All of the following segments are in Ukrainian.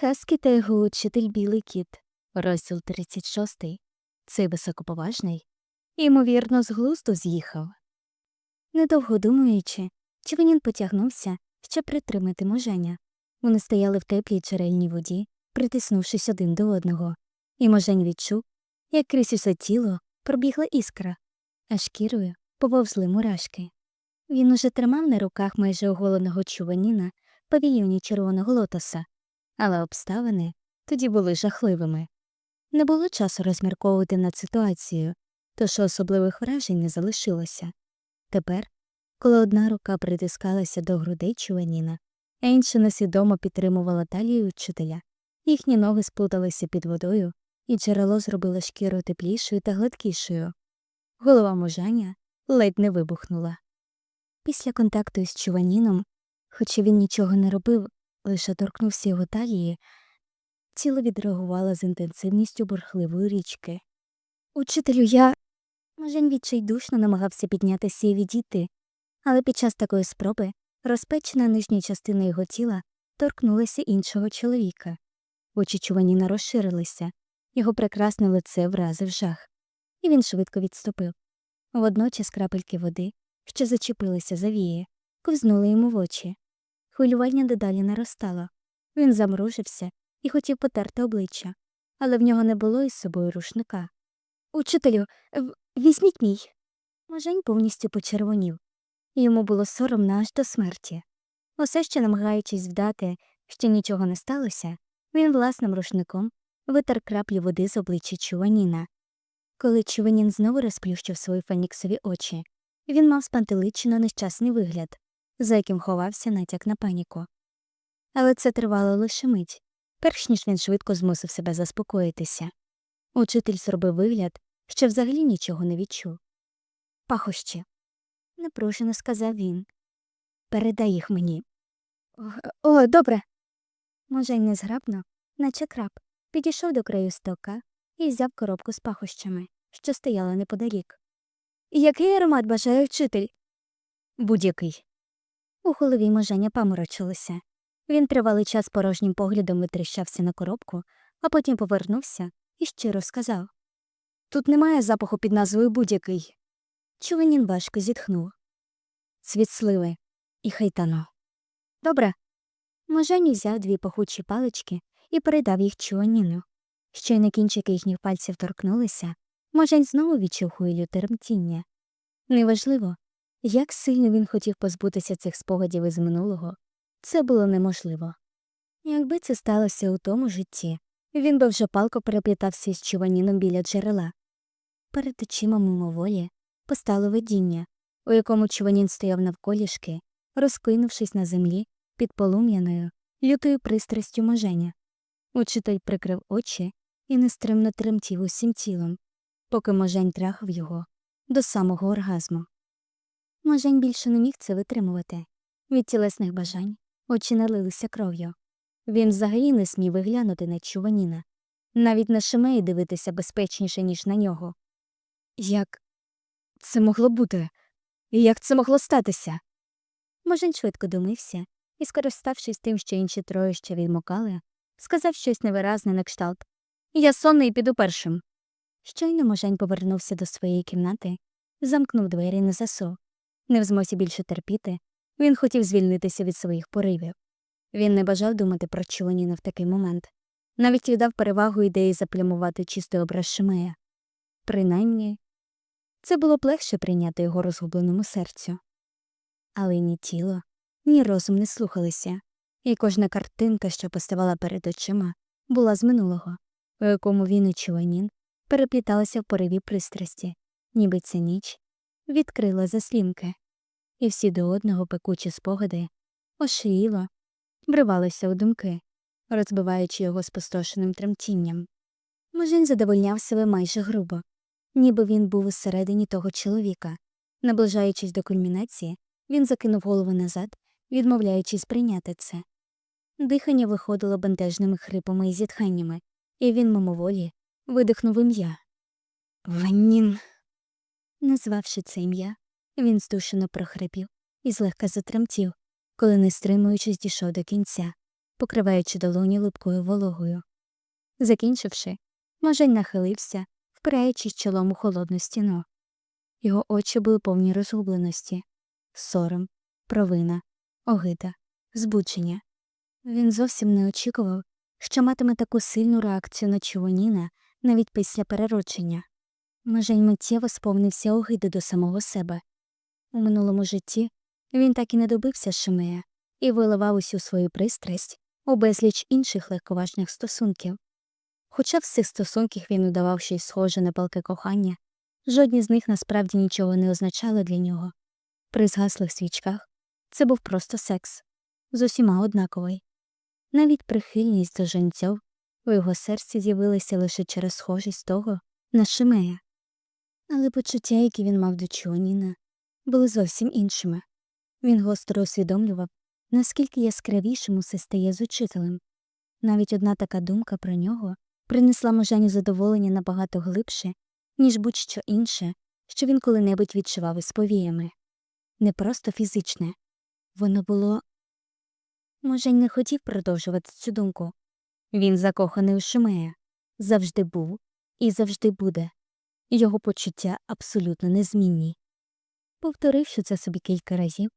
Хаскі та його учитель Білий кіт, розділ 36. Цей високоповажний, ймовірно, з глузду з'їхав. Недовго думаючи, Чвенін потягнувся, щоб притримати моженя. Вони стояли в теплій джерельній воді, притиснувшись один до одного, і можень відчув, як крізь усе тіло пробігла іскра, а шкірою поповзли мурашки. Він уже тримав на руках майже оголеного чуваніна павільйоні червоного лотоса, але обставини тоді були жахливими. Не було часу розмірковувати над ситуацією, тож особливих вражень не залишилося. Тепер, коли одна рука притискалася до грудей чуваніна, інша несвідомо підтримувала талію вчителя, їхні ноги сплуталися під водою, і джерело зробило шкіру теплішою та гладкішою. Голова можаня ледь не вибухнула. Після контакту із чуваніном, хоча він нічого не робив, лише торкнувся його талії, тіло відреагувало з інтенсивністю бурхливої річки. Учителю, я. Можень відчайдушно намагався піднятися і відійти, але під час такої спроби розпечена нижня частина його тіла торкнулася іншого чоловіка. Очі чуваніна розширилися, його прекрасне лице вразив жах, і він швидко відступив. Водночас крапельки води, що зачепилися за вії, ковзнули йому в очі. Хвилювання дедалі наростало. Він замружився і хотів потерти обличчя, але в нього не було із собою рушника. Учителю, візьміть мій. Можень повністю почервонів. Йому було соромно аж до смерті. Усе ще намагаючись вдати, що нічого не сталося, він власним рушником витер краплі води з обличчя Чуваніна. Коли Чуванін знову розплющив свої феніксові очі, він мав спантеличено нещасний вигляд, за яким ховався натяк на паніку. Але це тривало лише мить, перш ніж він швидко змусив себе заспокоїтися. Учитель зробив вигляд, що взагалі нічого не відчув. Пахощі, напружено сказав він. Передай їх мені. О, добре. Можень незграбно, наче краб, підійшов до краю стока і взяв коробку з пахощами, що стояла неподалік. Який аромат бажає вчитель? Будь-який. У голові моженя паморочилося. Він тривалий час порожнім поглядом витріщався на коробку, а потім повернувся і щиро сказав Тут немає запаху під назвою будь-який. Чувенін важко зітхнув. Цвіт сливи і хайтано. Добре. Можень взяв дві пахучі палички і передав їх Чуаніну. Щойно кінчики їхніх пальців торкнулися, Можень знову відчув хвилю тремтіння. Неважливо, як сильно він хотів позбутися цих спогадів із минулого, це було неможливо. Якби це сталося у тому житті, він би вже палко переплітався із чуваніном біля джерела. Перед очима мимоволі постало видіння, у якому чуванін стояв навколішки, розкинувшись на землі під полум'яною, лютою пристрастю моженя. Учитель прикрив очі і нестримно тремтів усім тілом, поки можень трахав його до самого оргазму. Можень більше не міг це витримувати. Від тілесних бажань очі налилися кров'ю. Він взагалі не смів виглянути на чуваніна, навіть на шемеї дивитися безпечніше, ніж на нього. Як це могло бути? Як це могло статися? Можень швидко думився і, скориставшись тим, що інші троє ще відмокали, сказав щось невиразне на кшталт Я сонний піду першим. Щойно можень повернувся до своєї кімнати, замкнув двері на засов. Не в змозі більше терпіти, він хотів звільнитися від своїх поривів. Він не бажав думати про Чуваніна в такий момент, навіть віддав перевагу ідеї заплямувати чистий образ Шимея. Принаймні, це було б легше прийняти його розгубленому серцю. Але ні тіло, ні розум не слухалися, і кожна картинка, що поставала перед очима, була з минулого, у якому він і Чуванін перепліталися в пориві пристрасті, ніби ця ніч відкрила заслінки, і всі до одного пекучі спогади ошиїло, вривалися у думки, розбиваючи його спустошеним тремтінням. Можин задовольняв себе майже грубо, ніби він був усередині того чоловіка. Наближаючись до кульмінації, він закинув голову назад, відмовляючись прийняти це. Дихання виходило бентежними хрипами і зітханнями, і він мимоволі видихнув ім'я. Ванін. Назвавши це ім'я, він здушено прохрипів і злегка затремтів, коли, не стримуючись, дійшов до кінця. покриваючи долоні липкою вологою. Закінчивши, Можень нахилився, впираючись чолом у холодну стіну. Його очі були повні розгубленості, сором, провина, огида, збудження. Він зовсім не очікував, що матиме таку сильну реакцію на Чувоніна навіть після переродження. Можень миттєво сповнився огиди до самого себе. У минулому житті він так і не добився Шимея і виливав усю свою пристрасть у безліч інших легковажних стосунків. Хоча в цих стосунках він удавав щось схоже на палке кохання, жодні з них насправді нічого не означали для нього. При згаслих свічках це був просто секс, з усіма однаковий. Навіть прихильність до жінців у його серці з'явилася лише через схожість того на Шимея. Але почуття, які він мав до Чуаніна, були зовсім іншими. Він гостро усвідомлював, наскільки яскравішим усе стає з учителем. Навіть одна така думка про нього принесла моженю задоволення набагато глибше, ніж будь-що інше, що він коли-небудь відчував із повіями. Не просто фізичне, воно було. Можень не хотів продовжувати цю думку. Він закоханий у Шимея, завжди був і завжди буде. Його почуття абсолютно незмінні. Повторивши це собі кілька разів,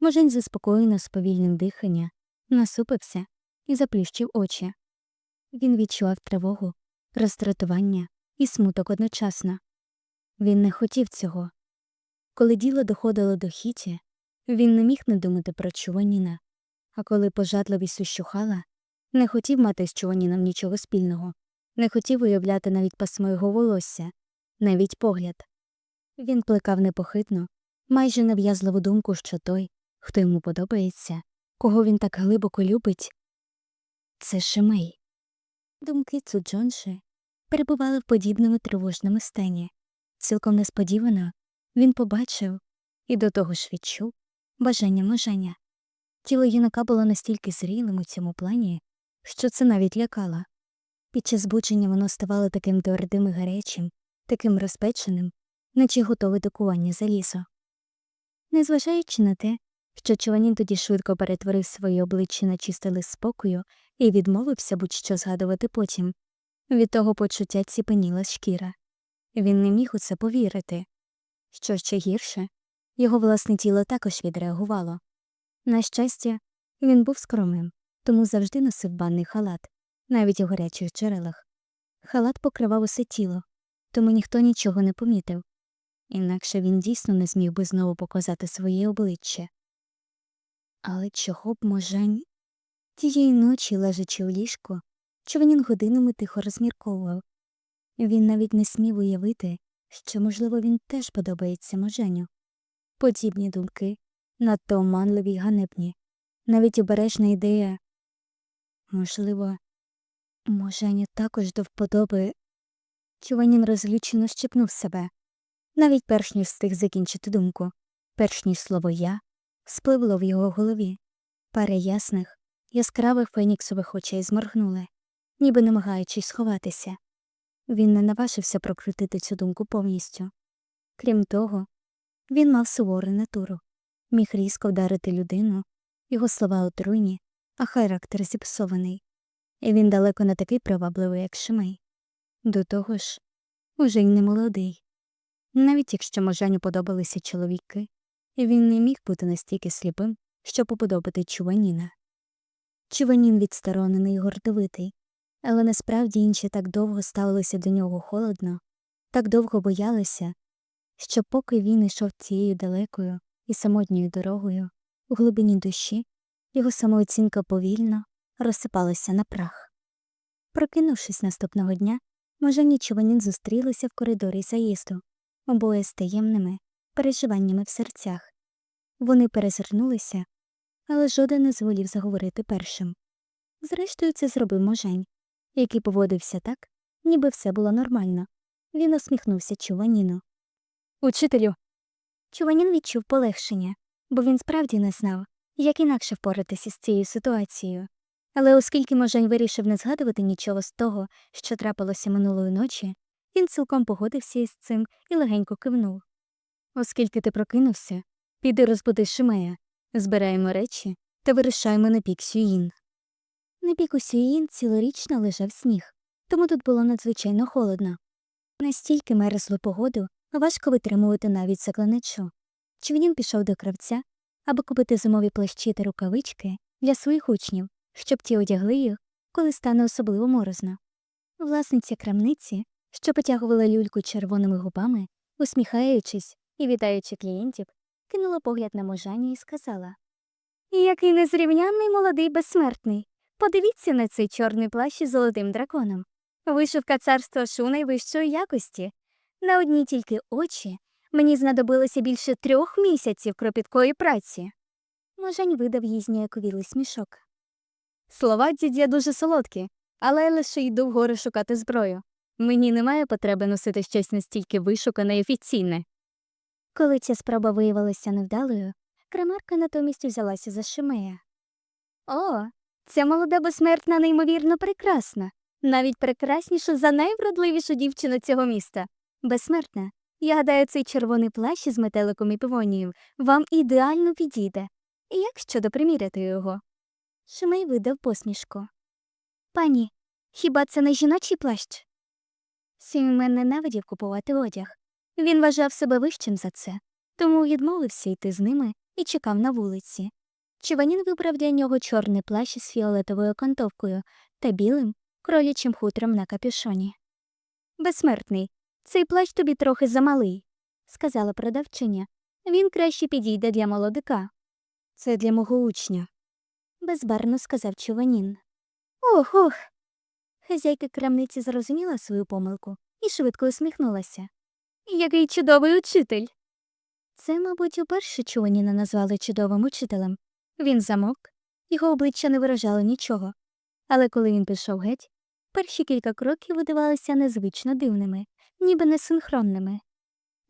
Можень заспокоєно з повільним дихання, насупився і заплющив очі. Він відчував тривогу, роздратування і смуток одночасно. Він не хотів цього. Коли діло доходило до хіті, він не міг не думати про Чуваніна, а коли пожадливість ущухала, не хотів мати з Чуваніном нічого спільного, не хотів уявляти навіть пасмо його волосся, навіть погляд. Він плекав непохитну, майже нав'язливу думку, що той, хто йому подобається, кого він так глибоко любить, це Шимей. Думки Цуджонши перебували в подібному тривожному стані. Цілком несподівано він побачив і до того ж відчув бажання моження. Тіло юнака було настільки зрілим у цьому плані, що це навіть лякало. Під час збудження воно ставало таким твердим і гарячим, таким розпеченим, наче готове до кування залізо. Незважаючи на те, що Чуванін тоді швидко перетворив своє обличчя на чистий лист спокою і відмовився будь-що згадувати потім. Від того почуття ціпеніла шкіра. Він не міг у це повірити. Що ще гірше, його власне тіло також відреагувало. На щастя, він був скромним, тому завжди носив банний халат, навіть у гарячих джерелах. Халат покривав усе тіло, тому ніхто нічого не помітив. Інакше він дійсно не зміг би знову показати своє обличчя. Але чого б можень? Тієї ночі, лежачи у ліжку, Човнін годинами тихо розмірковував. Він навіть не смів уявити, що, можливо, він теж подобається моженю. Подібні думки надто оманливі й ганебні, навіть обережна ідея. Можливо, моженю також до вподоби. Чуванін розлючено щепнув себе, навіть перш ніж встиг закінчити думку, перш ніж слово я спливло в його голові. Пари ясних, яскравих феніксових очей зморгнули, ніби намагаючись сховатися. Він не наважився прокрутити цю думку повністю. Крім того, він мав сувору натуру, міг різко вдарити людину, його слова отруйні, а характер зіпсований, і він далеко не такий привабливий, як Шимей. До того ж, уже й не молодий. Навіть якщо моженю подобалися чоловіки, він не міг бути настільки сліпим, щоб уподобати Чуваніна. Чуванін відсторонений і гордовитий, але насправді інші так довго ставилися до нього холодно, так довго боялися, що поки він йшов цією далекою і самотньою дорогою, у глибині душі його самооцінка повільно розсипалася на прах. Прокинувшись наступного дня, Можені і Чуванін зустрілися в коридорі заїзду, обоє з таємними переживаннями в серцях. Вони перезирнулися, але жоден не зволів заговорити першим. Зрештою, це зробив можень, який поводився так, ніби все було нормально. Він усміхнувся Чуваніну. Учителю. Чуванін відчув полегшення, бо він справді не знав, як інакше впоратися з цією ситуацією. Але оскільки можень вирішив не згадувати нічого з того, що трапилося минулої ночі, він цілком погодився із цим і легенько кивнув. Оскільки ти прокинувся, піди розбуди Шимея, збираємо речі та вирішаємо на пік Сюїн. На піку Сюїн цілорічно лежав сніг, тому тут було надзвичайно холодно. Настільки мерзлу погоду важко витримувати навіть заклиначу. Чвінін пішов до кравця, аби купити зимові плащі та рукавички для своїх учнів, щоб ті одягли їх, коли стане особливо морозно. Власниця крамниці, що потягувала люльку червоними губами, усміхаючись і вітаючи клієнтів, кинула погляд на можані і сказала Який незрівнянний молодий безсмертний. Подивіться на цей чорний плащ із золотим драконом. Вишивка царства Шу найвищої якості. На одні тільки очі мені знадобилося більше трьох місяців кропіткої праці. Можань видав їй зніяковілий смішок. Слова дідя дуже солодкі, але я лише йду вгори шукати зброю. Мені немає потреби носити щось настільки вишукане й офіційне. Коли ця спроба виявилася невдалою, крамарка натомість взялася за Шимея. О, ця молода безсмертна неймовірно прекрасна, навіть прекрасніша за найвродливішу дівчину цього міста. Безсмертна. Я гадаю, цей червоний плащ із метеликом і пивонієм вам ідеально підійде. Як щодо приміряти його? Шимей видав посмішку. Пані, хіба це не жіночий плащ? Сімен ненавидів купувати одяг. Він вважав себе вищим за це, тому відмовився йти з ними і чекав на вулиці. Чиванін вибрав для нього чорний плащ із фіолетовою окантовкою та білим кролячим хутром на капюшоні. Безсмертний, цей плащ тобі трохи замалий, сказала продавчиня. Він краще підійде для молодика. Це для мого учня, безбарно сказав Чуванін. Ох, ох. Хазяйка крамниці зрозуміла свою помилку і швидко усміхнулася. Який чудовий учитель. Це, мабуть, уперше Чуваніна назвали чудовим учителем. Він замовк, його обличчя не виражало нічого. Але коли він пішов геть, перші кілька кроків видавалися незвично дивними, ніби несинхронними.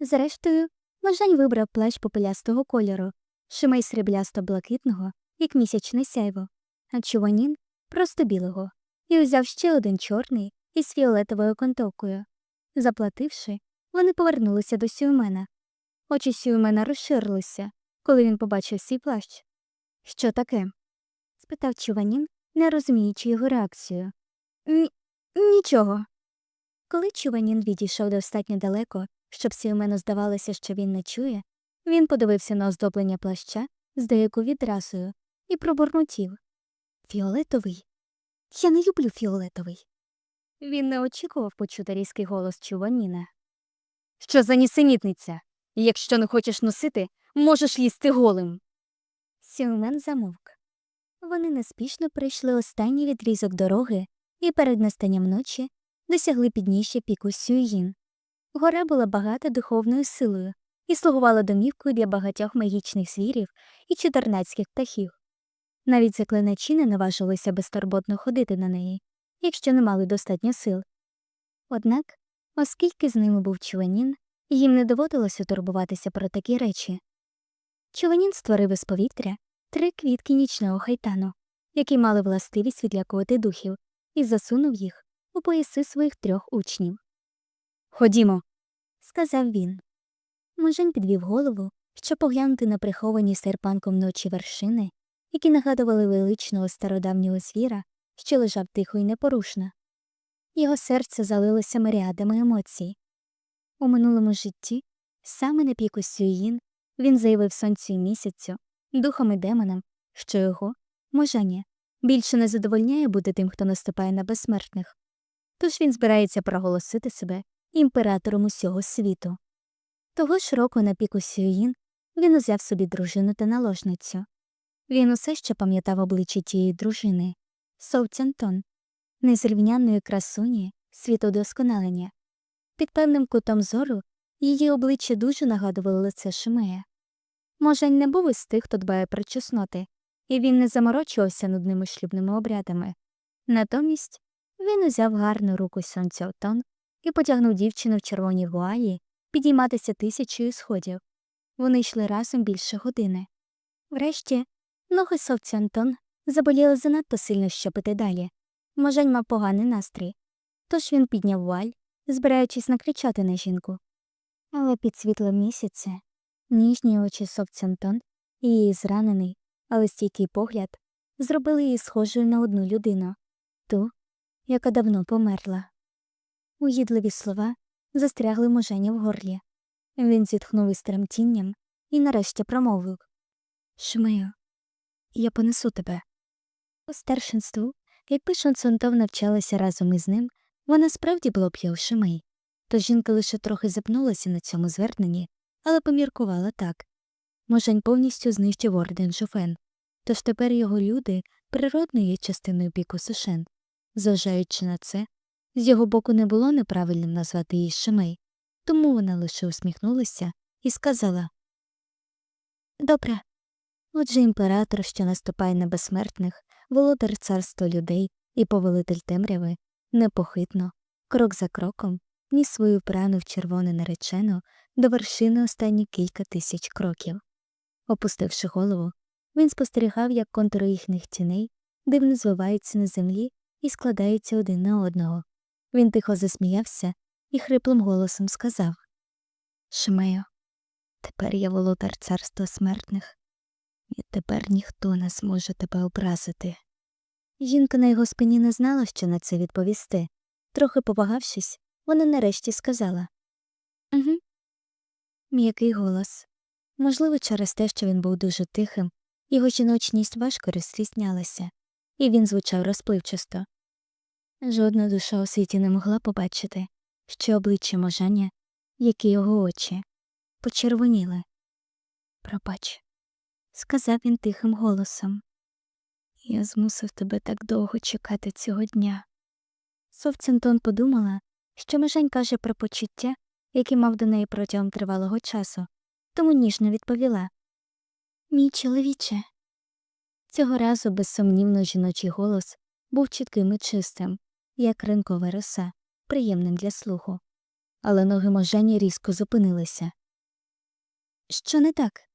Зрештою, Можань вибрав плащ попелястого кольору, шимей сріблясто блакитного, як місячне сяйво, а чуванін просто білого, і узяв ще один чорний із фіолетовою контовкою. Заплативши, вони повернулися до Сюмена. Очі Сюмена розширилися, коли він побачив свій плащ. Що таке? спитав Чуванін, не розуміючи його реакцію. «Ні- Нічого. Коли Чуванін відійшов достатньо далеко, щоб Сіумену здавалося, що він не чує, він подивився на оздоблення плаща з деякою відразою і пробурмотів. Фіолетовий? Я не люблю фіолетовий. Він не очікував почути різкий голос Чуваніна. Що за нісенітниця? Якщо не хочеш носити, можеш їсти голим. Сюмен замовк. Вони неспішно пройшли останній відрізок дороги і перед настанням ночі досягли підніжжя піку Сюїн. Гора була багата духовною силою і слугувала домівкою для багатьох магічних звірів і чудернацьких птахів. Навіть заклиначі не наважилися безтурботно ходити на неї, якщо не мали достатньо сил. Однак, оскільки з ними був Чуанін, їм не доводилося турбуватися про такі речі. Чуанін створив із повітря три квітки нічного хайтану, які мали властивість відлякувати духів, і засунув їх у пояси своїх трьох учнів. Ходімо, сказав він. Мужень підвів голову, щоб поглянути на приховані серпанком ночі вершини, які нагадували величного стародавнього звіра, що лежав тихо і непорушно. Його серце залилося миріадами емоцій. У минулому житті, саме на піку Сюїн, він заявив сонцю і місяцю, духом і демонам, що його, можання, більше не задовольняє бути тим, хто наступає на безсмертних. Тож він збирається проголосити себе імператором усього світу. Того ж року на піку Сюїн він узяв собі дружину та наложницю. Він усе ще пам'ятав обличчя тієї дружини Соутянтон, незрівнянної красуні, світодосконалення. Під певним кутом зору її обличчя дуже нагадувало лице Шимея. Можень не був із тих, хто дбає про чесноти, і він не заморочувався нудними шлюбними обрядами. Натомість він узяв гарну руку Сонцяотон і потягнув дівчину в червоній вуалі підійматися тисячою сходів. Вони йшли разом більше години. Врешті, ноги Совці Антон заболіли занадто сильно, щоб іти далі. Можень мав поганий настрій. Тож він підняв вуаль, збираючись накричати на жінку. Але під світлом місяця ніжні очі Совці Антон і її зранений, але стійкий погляд зробили її схожою на одну людину ту, яка давно померла. Уїдливі слова застрягли можені в горлі. Він зітхнув із тремтінням і нарешті промовив Шмию, я понесу тебе. По старшинству, якби Шансонтов навчалася разом із ним, вона справді була б я у Шимей. То жінка лише трохи запнулася на цьому зверненні, але поміркувала так. Можень повністю знищив орден Жофен, тож тепер його люди природно є частиною піку Сушен. Зважаючи на це, з його боку не було неправильним назвати її Шимей, тому вона лише усміхнулася і сказала Добре. Отже, імператор, що наступає на безсмертних, володар царства людей і повелитель темряви, непохитно, крок за кроком, ніс свою прану в червоне наречену до вершини останні кілька тисяч кроків. Опустивши голову, він спостерігав, як контури їхніх тіней дивно звиваються на землі і складаються один на одного. Він тихо засміявся і хриплим голосом сказав Шмею, тепер я володар царства смертних, і тепер ніхто не зможе тебе образити. Жінка на його спині не знала, що на це відповісти. Трохи повагавшись, вона нарешті сказала Угу. М'який голос. Можливо, через те, що він був дуже тихим, його жіночність важко розрізнялася, і він звучав розпливчасто. Жодна душа у світі не могла побачити, що обличчя можання, як і його очі, почервоніли. Пробач, сказав він тихим голосом. Я змусив тебе так довго чекати цього дня. Совцентон подумала, що Межень каже про почуття, які мав до неї протягом тривалого часу, тому ніжно відповіла Мій чоловіче. Цього разу безсумнівно жіночий голос був чітким і чистим, як ринкова роса, приємним для слуху. Але ноги можені різко зупинилися. Що не так?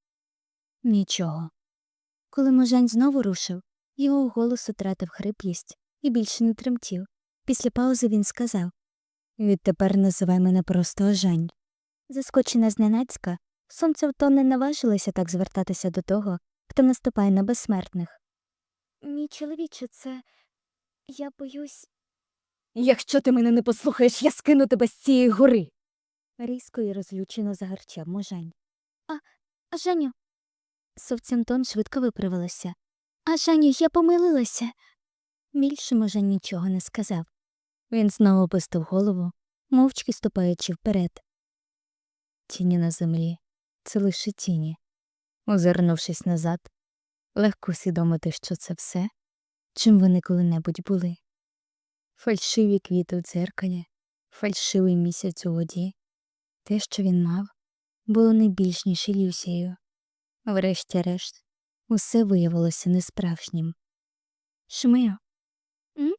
Нічого. Коли можень знову рушив, його голос утратив хриплість і більше не тремтів. Після паузи він сказав Відтепер називай мене просто Ожень. Заскочена зненацька, сонце в не наважилося так звертатися до того, хто наступає на безсмертних. Мій чоловіче, це. я боюсь. Якщо ти мене не послухаєш, я скину тебе з цієї гори. різко і розлючено загарчав можень. А, а Женю. Совцентон швидко виправилася. А Женю, я помилилася. Більше може нічого не сказав. Він знову опустив голову, мовчки ступаючи вперед. Тіні на землі це лише тіні. Озирнувшись назад, легко усвідомити, що це все, чим вони коли-небудь були. Фальшиві квіти в дзеркалі, фальшивий місяць у воді. Те, що він мав, було не більш ніж ілюзією. Врешті-решт, усе виявилося несправжнім. Шмио. М?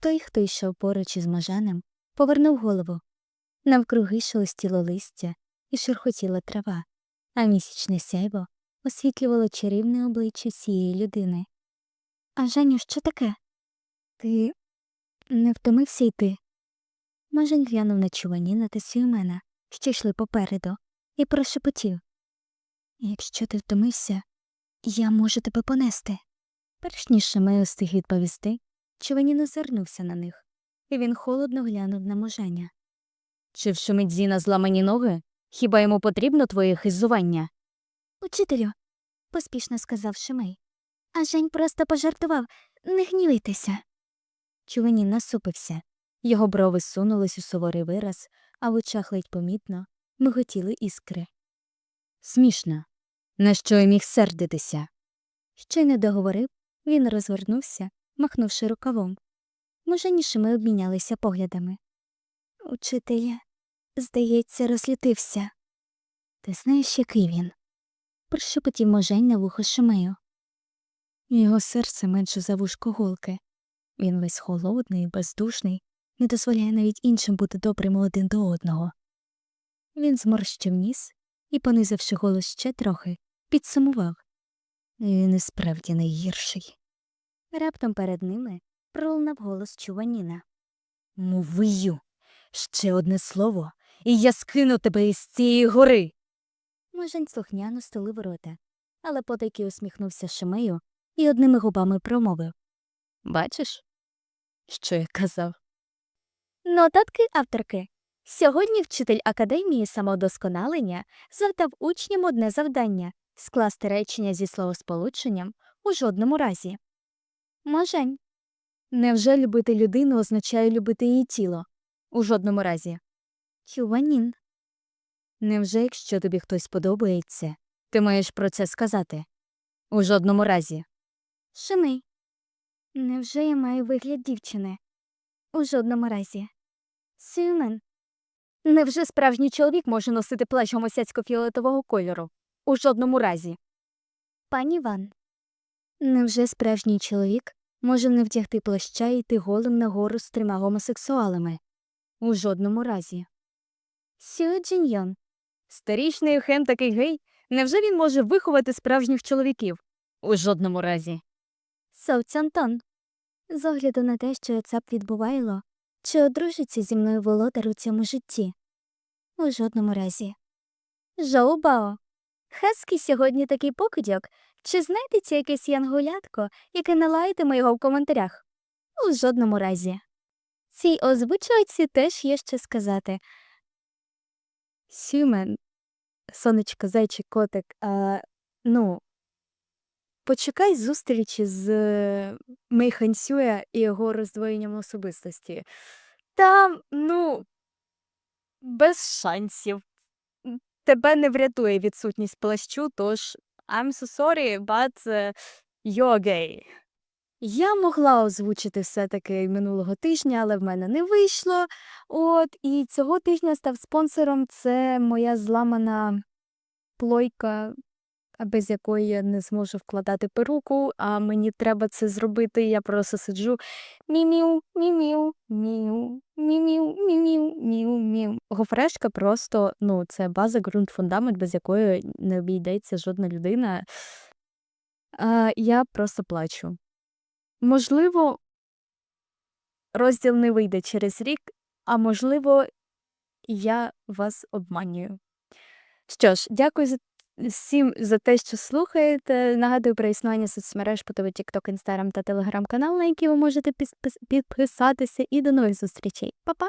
Той, хто йшов поруч із Можанем, повернув голову. Навкруги шелестіло листя і шурхотіла трава, а місячне сяйво освітлювало чарівне обличчя цієї людини. А Женю, що таке? Ти не втомився йти? Можень глянув на Чуваніна та Сюймена, що йшли попереду, і прошепотів. Якщо ти втомився, я можу тебе понести. Перш ніж Шамей встиг відповісти, Чуванін озирнувся на них, і він холодно глянув на моженя. Чи в Шумидзіна зламані ноги? Хіба йому потрібно твоє хизування? Учителю, поспішно сказав Шимей. А Жень просто пожартував не гнівайтеся. Чуванін насупився. Його брови сунулись у суворий вираз, а в очах ледь помітно миготіли іскри. Смішно. На що я міг сердитися? Ще й не договорив, він розвернувся, махнувши рукавом. Моженіше ми обмінялися поглядами. Учителя, здається, розлютився. Ти знаєш, який він? Прошепотів можень на вухо Шимею. Його серце менше за вушко голки. Він весь холодний, бездушний, не дозволяє навіть іншим бути добрими один до одного. Він зморщив ніс і, понизивши голос ще трохи, підсумував. Він і справді найгірший. Раптом перед ними пролунав голос Чуваніна. Мовию. Ще одне слово, і я скину тебе із цієї гори. Можень слухняно стулив рота, але потайки усміхнувся Шимею і одними губами промовив. Бачиш, що я казав? Нотатки авторки. Сьогодні вчитель академії самодосконалення завдав учням одне завдання скласти речення зі словосполученням у жодному разі. Можень. Невже любити людину означає любити її тіло? У жодному разі. Тюванін. Невже, якщо тобі хтось подобається, ти маєш про це сказати? У жодному разі. Шини. Невже я маю вигляд дівчини? У жодному разі. Сюмен. Невже справжній чоловік може носити плащ гомосяцько-фіолетового кольору? У жодному разі. Пані Ван. Невже справжній чоловік може не вдягти плаща і йти голим на гору з трьома гомосексуалами? У жодному разі. Сю Джіньйон. Старічний Юхен такий гей. Невже він може виховати справжніх чоловіків? У жодному разі. Соу Цянтон. З огляду на те, що це б відбувайло, чи одружиться зі мною володар у цьому житті? У жодному разі. Жоу Бао. Хескі сьогодні такий покидьок. Чи знайдеться якесь янгулятко, яке налаятиме його в коментарях? У жодному разі. Цій озвучувачці теж є що сказати. Сюмен, сонечко, зайчик, котик, а, ну, почекай зустрічі з е, Мей Хансюя і його роздвоєнням особистості. Там, ну, без шансів. Тебе не врятує відсутність плащу, тож I'm so sorry, but е, you're gay. Я могла озвучити все-таки минулого тижня, але в мене не вийшло. От, і цього тижня став спонсором це моя зламана плойка, без якої я не зможу вкладати перуку, а мені треба це зробити. Я просто сиджу мімів, мімів, міу, мімів, мімів, міу, міу. Гофрешка просто, ну, це база, ґрунт, фундамент, без якої не обійдеться жодна людина. А, я просто плачу. Можливо, розділ не вийде через рік, а можливо, я вас обманюю. Що ж, дякую за всім за те, що слухаєте. Нагадую про існування соцмереж по TikTok, Instagram та телеграм-канал, на які ви можете підпис- підписатися. І до нових зустрічей. Па-па!